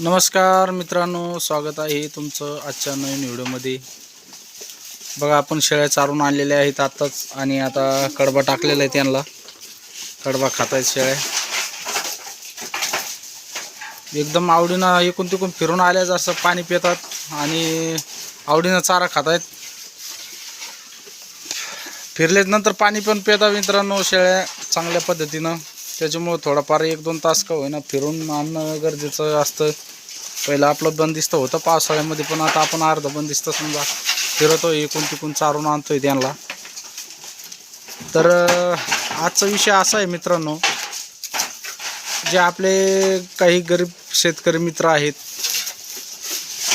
नमस्कार मित्रांनो स्वागत आहे तुमचं आजच्या नवीन व्हिडिओमध्ये. बघा आपण शेळ्या चारून आणलेल्या आहेत आत्ताच आणि आता कडबा टाकलेला आहे त्यांना. कडबा खात आहेत शेळ्या. एकदम आवडीनं एकूण तिकून फिरून आल्या जसं पाणी पितात आणि आवडीनं चारा खात आहेत. फिरलेत नंतर पाणी पण पितात मित्रांनो शेळ्या चांगल्या पद्धतीनं. त्याच्यामुळं थोडाफार एक दोन तास का होईना फिरून आणणं गरजेचं असतं. पहिलं आपलं बंदिस्त होतं पावसाळ्यामध्ये पण आता आपण अर्ध बंदिस्त समजा फिरतो इकून तिकून चारून आणतोय त्यांना. तर आजचा विषय असा आहे मित्रांनो जे आपले काही गरीब शेतकरी मित्र आहेत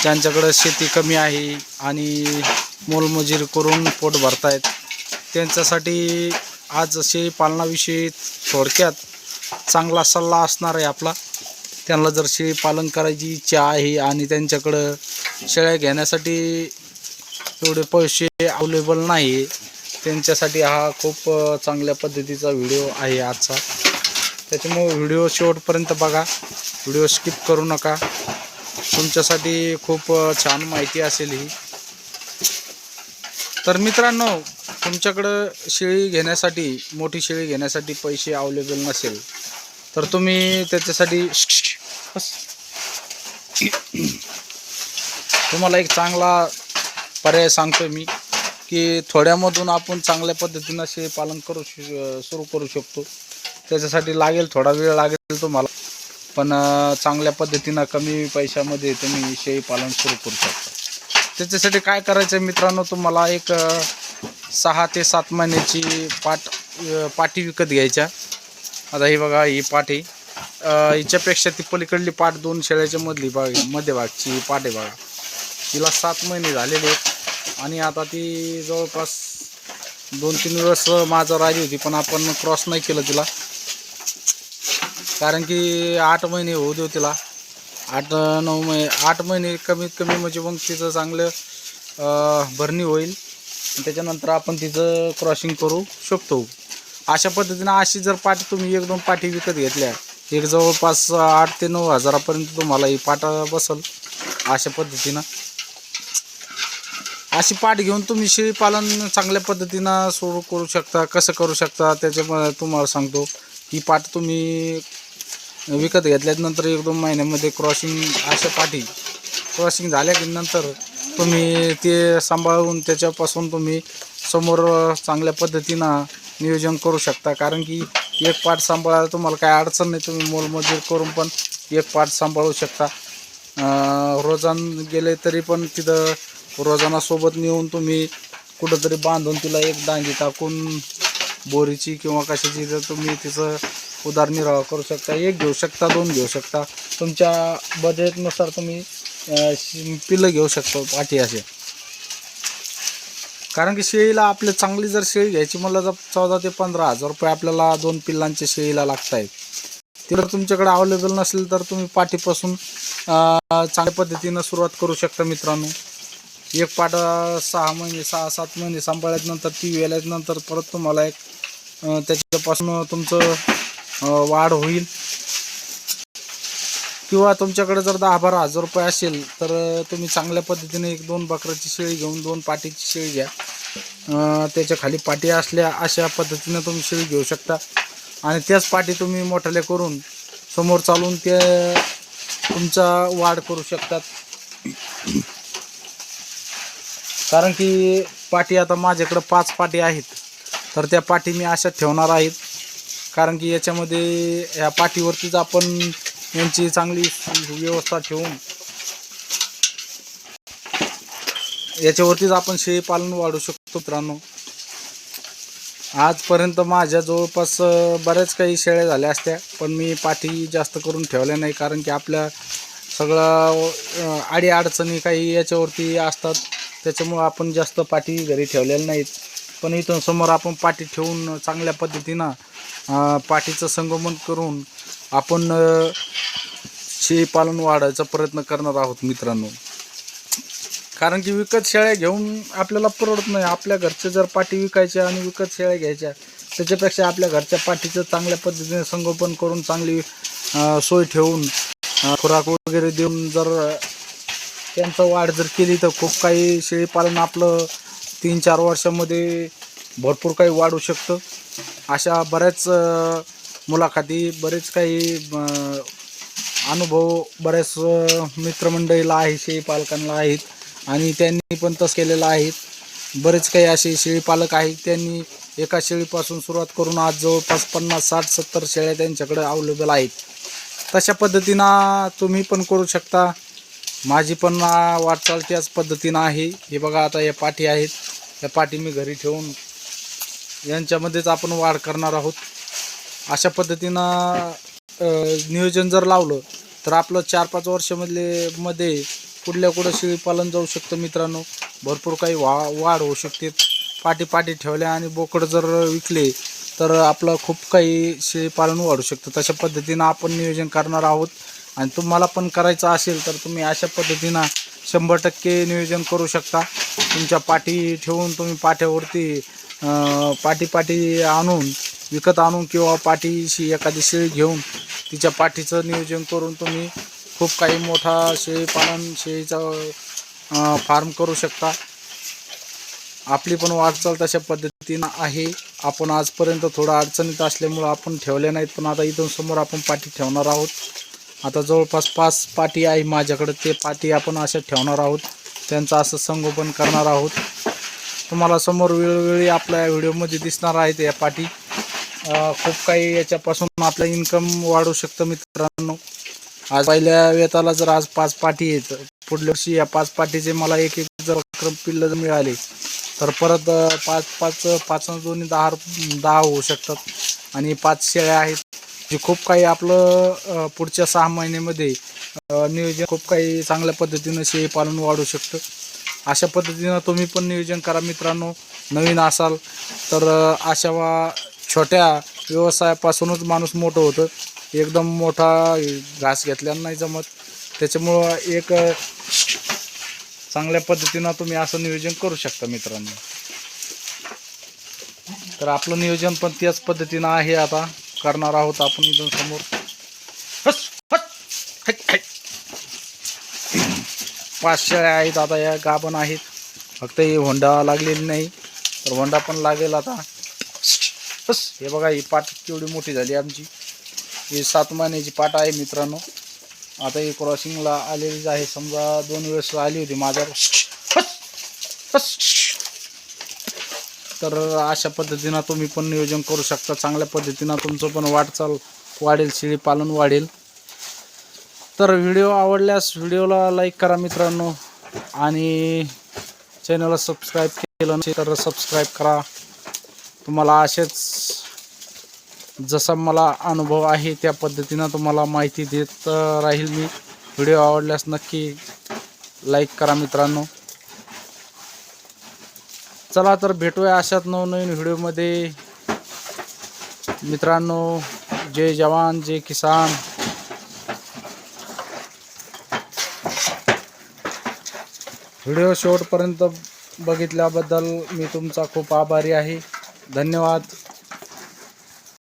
ज्यांच्याकडं शेती कमी आहे आणि मोलमजुरी करून पोट भरतायत त्यांच्यासाठी आज असे पालनाविषयी थोडक्यात चांगला सल्ला असणार आहे आपला. त्यांना जर शेळी पालन करायची इच्छा आहे आणि त्यांच्याकडं शेळ्या घेण्यासाठी एवढे पैसे अवेलेबल नाही त्यांच्यासाठी हा खूप चांगल्या पद्धतीचा व्हिडिओ आहे आजचा. त्याच्यामुळे व्हिडिओ शेवटपर्यंत बघा. व्हिडिओ स्किप करू नका. तुमच्यासाठी खूप छान माहिती असेल ही. तर मित्रांनो तुमच्याकडं शेळी घेण्यासाठी मोठी शेळी घेण्यासाठी पैसे अवेलेबल नसेल तर तुम्ही त्याच्यासाठी बस. तुम्हाला एक चांगला पर्याय सांगतोय मी की थोड्यामधून आपण चांगल्या पद्धतीनं असे पालन करू श सुरू करू शकतो. त्याच्यासाठी लागेल थोडा वेळ लागेल तुम्हाला पण चांगल्या पद्धतीनं कमी पैशामध्ये तुम्ही शेळी पालन सुरू करू शकता. त्याच्यासाठी काय करायचं मित्रांनो तुम्हाला एक सहा ते सात महिन्याची पाट पाटी विकत घ्यायच्या. आता ही बघा ही पाठ अं, हिच्यापेक्षा ती पलीकडली पाट दोन शेळ्याच्या मधली बाग मध्यभागची पाठ आहे बघा. तिला सात महिने झालेले आहेत. आणि आता ती जवळपास दोन तीन दिवस माझं राहिली होती पण आपण क्रॉस नाही केलं तिला. कारण की आठ महिने होऊ देऊ तिला. आठ नऊ महिने आठ महिने कमीत कमी म्हणजे मग तिचं चांगलं भरणी होईल. त्याच्यानंतर आपण तिचं क्रॉसिंग करू शकतो. अशा पद्धतीनं अशी जर पाठी तुम्ही एक दोन पाठी विकत घेतल्या एक जवळपास आठ ते नऊ हजारापर्यंत तुम्हाला ही पाटा बसल. अशा पद्धतीनं. अशी पाठ घेऊन तुम्ही शेळीपालन चांगल्या पद्धतीनं सुरू करू शकता कसं करू शकता त्याच्यामध्ये तुम्हाला सांगतो. ही पाट तुम्ही विकत घेतल्यानंतर एक दोन महिन्यामध्ये क्रॉसिंग अशा पाठी क्रॉसिंग झाल्या की नंतर तुम्ही ते सांभाळून त्याच्यापासून तुम्ही समोर चांगल्या पद्धतीनं नियोजन करू शकता. कारण की एक पाठ सांभाळायला तुम्हाला काय अडचण नाही तुम्ही मोलमजूर करून पण एक पाठ सांभाळू शकता. रोजान गेले तरी पण तिथं रोजानासोबत नेऊन तुम्ही कुठंतरी बांधून तिला एक दांगी टाकून बोरीची किंवा कशाची तर तुम्ही तिचं उदारनिर्वाह करू शकता एक घेऊ शकता दोन घेऊ शकता. तुमच्या बजेटनुसार तुम्ही पिल्लं घेऊ शकता पाठी असे. कारण की शेळीला आपले चांगली जर शेळी घ्यायची म्हणलं जर चौदा ते पंधरा हजार रुपये आपल्याला दोन पिल्लांच्या शेळीला लागत आहेत ते जर तुमच्याकडे अवेलेबल नसेल तर तुम्ही पाठीपासून चांगल्या पद्धतीनं सुरुवात करू शकता मित्रांनो. एक पाट सहा महिने सहा सात महिने सांभाळल्यानंतर ती वेल्यानंतर परत तुम्हाला एक त्याच्यापासून तुमचं वाढ होईल. किंवा तुमच्याकडे जर दहा बारा हजार रुपये असेल तर तुम्ही चांगल्या पद्धतीने एक दोन बकराची शेळी घेऊन दोन पाटीची शेळी घ्या. त्याच्याखाली पाटी असल्या अशा पद्धतीनं तुम्ही शेळी घेऊ शकता. आणि त्याच पाटी तुम्ही मोठाले करून समोर चालून ते तुमचा वाढ करू शकतात. कारण की पाटी आता माझ्याकडं पाच पाटी आहेत. तर त्या पाटी मी अशा ठेवणार आहेत. कारण की याच्यामध्ये ह्या पाठीवरतीच आपण यांची चांगली व्यवस्था ठेवून याच्यावरतीच आपण शेळीपालन वाढू शकतो मित्रांनो. आजपर्यंत माझ्या जवळपास बऱ्याच काही शेळ्या झाल्या असत्या पण मी पाठी जास्त करून ठेवल्या नाही कारण की आपल्या सगळं आडी अडचणी काही याच्यावरती असतात. त्याच्यामुळं आपण जास्त पाठी घरी ठेवलेल्या नाहीत. पण इथून समोर आपण पाठी ठेवून चांगल्या पद्धतीनं पाठीचं संगमन करून आपण शेळीपालन वाढायचा प्रयत्न करणार आहोत मित्रांनो. कारण की विकत शेळ्या घेऊन आपल्याला परवडत नाही. आपल्या घरचे जर पाठी विकायच्या आणि विकत शेळ्या घ्यायच्या त्याच्यापेक्षा आपल्या घरच्या पाठीचं चांगल्या पद्धतीने संगोपन करून चांगली सोय ठेवून खुराक वगैरे देऊन जर त्यांचं वाढ जर केली तर खूप काही शेळीपालन आपलं तीन चार वर्षामध्ये भरपूर काही वाढू शकतं. अशा बऱ्याच मुलाखती बरेच काही अनुभव बऱ्याच मित्रमंडळीला आहे शेळी पालकांना आहेत आणि त्यांनी पण तसं केलेलं आहेत बरेच काही असे शेळीपालक आहेत त्यांनी एका शेळीपासून सुरुवात करून आज जवळपास पन्नास साठ सत्तर शेळ्या त्यांच्याकडे अवेलेबल आहेत. तशा पद्धतीनं तुम्ही पण करू शकता. माझी पण वाटचाल त्याच पद्धतीनं आहे. हे बघा आता या पाठी आहेत. या पाठी मी घरी ठेवून यांच्यामध्येच आपण वाढ करणार आहोत. अशा पद्धतीनं नियोजन जर लावलं तर आपलं चार पाच वर्षामधले मध्ये कुठल्या कुठं शेळीपालन जाऊ शकतं मित्रांनो? भरपूर काही वा वाढ होऊ शकते. पाठी पाठी ठेवल्या आणि बोकड जर विकले तर आपलं खूप काही शेळीपालन वाढू शकतं. तशा पद्धतीनं आपण नियोजन करणार आहोत. आणि तुम्हाला पण करायचं असेल तर तुम्ही अशा पद्धतीनं शंभर टक्के नियोजन करू शकता. तुमच्या पाठी ठेवून तुम्ही पाठ्यावरती अं, पाठी पाठी आणून विकत आणून किंवा पाठीशी एखादी शेळी घेऊन तिच्या पाठीचं नियोजन करून तुम्ही खूप काही मोठा शेळीपालन शेळीचा फार्म करू शकता. आपली पण वाटचाल तशा पद्धतीनं आहे. आपण आजपर्यंत थोडं अडचणीत असल्यामुळं आपण ठेवल्या नाहीत पण आता इथून समोर आपण पाठी ठेवणार आहोत. आता जवळपास पाच पाठी आहे माझ्याकडे ते पाठी आपण अशा ठेवणार आहोत. त्यांचं असं संगोपन करणार आहोत. तुम्हाला समोर वेळोवेळी आपल्या व्हिडिओमध्ये दिसणार आहेत या पाठी खूप काही याच्यापासून आपलं इन्कम वाढू शकतं मित्रांनो. आज पहिल्या वेताला जर आज पाच पाठी आहेत पुढल्या वर्षी या पाच पाठीचे मला एक एक जर क्रम पिल्ल जर मिळाले तर परत पाच पाच पाच दोन्ही दहा दहा होऊ शकतात. आणि पाच शेळ्या आहेत जे खूप काही आपलं पुढच्या सहा महिन्यामध्ये नियोजन खूप काही चांगल्या पद्धतीनं शेळी पालन वाढू शकतं. अशा पद्धतीनं तुम्ही पण नियोजन करा मित्रांनो. नवीन असाल तर अशा छोट्या व्यवसायापासूनच माणूस मोठं होतं. एकदम मोठा घास घेतल्यानं नाही जमत. त्याच्यामुळं एक चांगल्या पद्धतीनं तुम्ही असं नियोजन करू शकता मित्रांनो. तर आपलं नियोजन पण त्याच पद्धतीनं आहे आता. करणार आहोत आपण इथून समोर. पाच शेळ्या आहेत आता या गाभण आहेत. फक्त ही होंडा लागलेली नाही. तर होंडा पण लागेल आता. हे बघा ही पाट केवढी मोठी झाली आमची. ही सात महिन्याची पाट आहे मित्रांनो. आता ही क्रॉसिंगला आलेलीच आहे. समजा दोन वेळेस आली होती माझ्यावर तर अशा पद्धतीनं तुम्ही पण नियोजन करू शकता. चांगल्या पद्धतीनं तुमचं पण वाटचाल वाढेल शेळी पालन वाढेल. तर व्हिडिओ आवडल्यास व्हिडिओला लाईक करा मित्रांनो. आणि चॅनलला सबस्क्राईब केलं नसेल तर सबस्क्राईब करा. तुम्हाला असेच जसा मला अनुभव आहे त्या पद्धतीनं तुम्हाला माहिती देत राहील मी. व्हिडिओ आवडल्यास नक्की लाईक करा मित्रांनो. चला तर भेटूया अशात नवनवीन व्हिडिओमध्ये. मित्रांनो जय जवान जय किसान. व्हिडिओ शेवटपर्यंत बघितल्याबद्दल मी तुमचा खूप आभारी आहे. धन्यवाद.